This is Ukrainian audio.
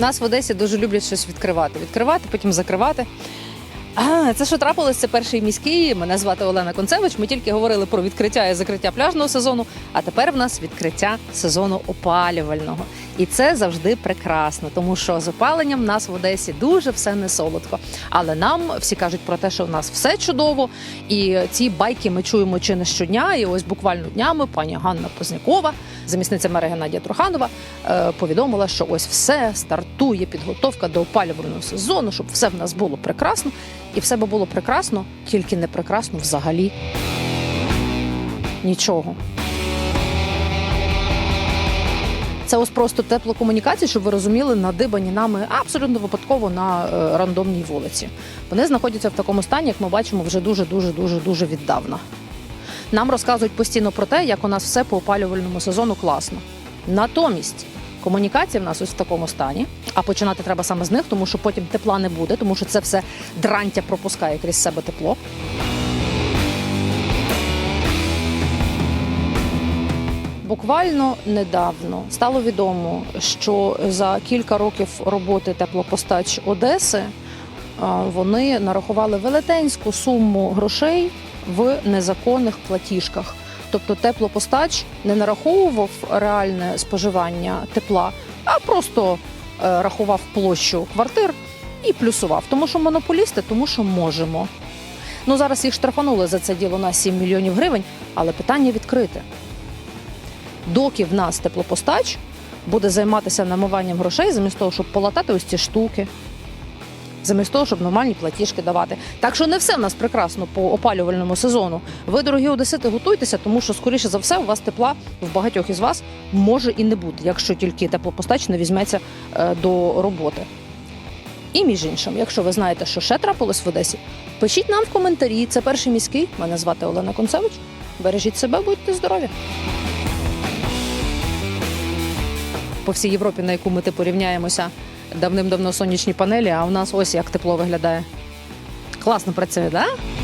Нас в Одесі дуже люблять щось відкривати. Відкривати, потім закривати. Це що трапилось? Це перший міський. Мене звати Олена Концевич. Ми тільки говорили про відкриття і закриття пляжного сезону. А тепер в нас відкриття сезону опалювального. І це завжди прекрасно, тому що з опаленням в нас в Одесі дуже все не солодко. Але нам всі кажуть про те, що в нас все чудово. І ці байки ми чуємо чи не щодня. І ось буквально днями пані Ганна Познякова, замісниця мера Геннадія Труханова, е, повідомила, що ось все стартує підготовка до опалювального сезону, щоб все в нас було прекрасно. І все би було прекрасно, тільки не прекрасно взагалі. Нічого. Це ось просто теплокомунікації, щоб ви розуміли, надибані нами абсолютно випадково на е, рандомній вулиці. Вони знаходяться в такому стані, як ми бачимо, вже дуже дуже дуже дуже віддавна. Нам розказують постійно про те, як у нас все по опалювальному сезону класно. Натомість комунікація в нас ось в такому стані. А починати треба саме з них, тому що потім тепла не буде, тому що це все дрантя пропускає крізь себе тепло. Буквально недавно стало відомо, що за кілька років роботи теплопостач Одеси вони нарахували велетенську суму грошей в незаконних платіжках. Тобто теплопостач не нараховував реальне споживання тепла, а просто е, рахував площу квартир і плюсував. Тому що монополісти, тому що можемо. Ну зараз їх штрафанули за це діло на 7 мільйонів гривень, але питання відкрите. Доки в нас теплопостач буде займатися намиванням грошей, замість того, щоб полатати ось ці штуки, замість того, щоб нормальні платіжки давати. Так що не все в нас прекрасно по опалювальному сезону. Ви, дорогі одесити, готуйтеся, тому що, скоріше за все, у вас тепла в багатьох із вас може і не бути, якщо тільки теплопостач не візьметься е, до роботи. І між іншим, якщо ви знаєте, що ще трапилось в Одесі, пишіть нам в коментарі. Це перший міський. Мене звати Олена Концевич. Бережіть себе, будьте здорові. По всій Європі, на яку ми типу рівняємося, давним-давно сонячні панелі, а у нас ось як тепло виглядає. Класно працює, так? Да?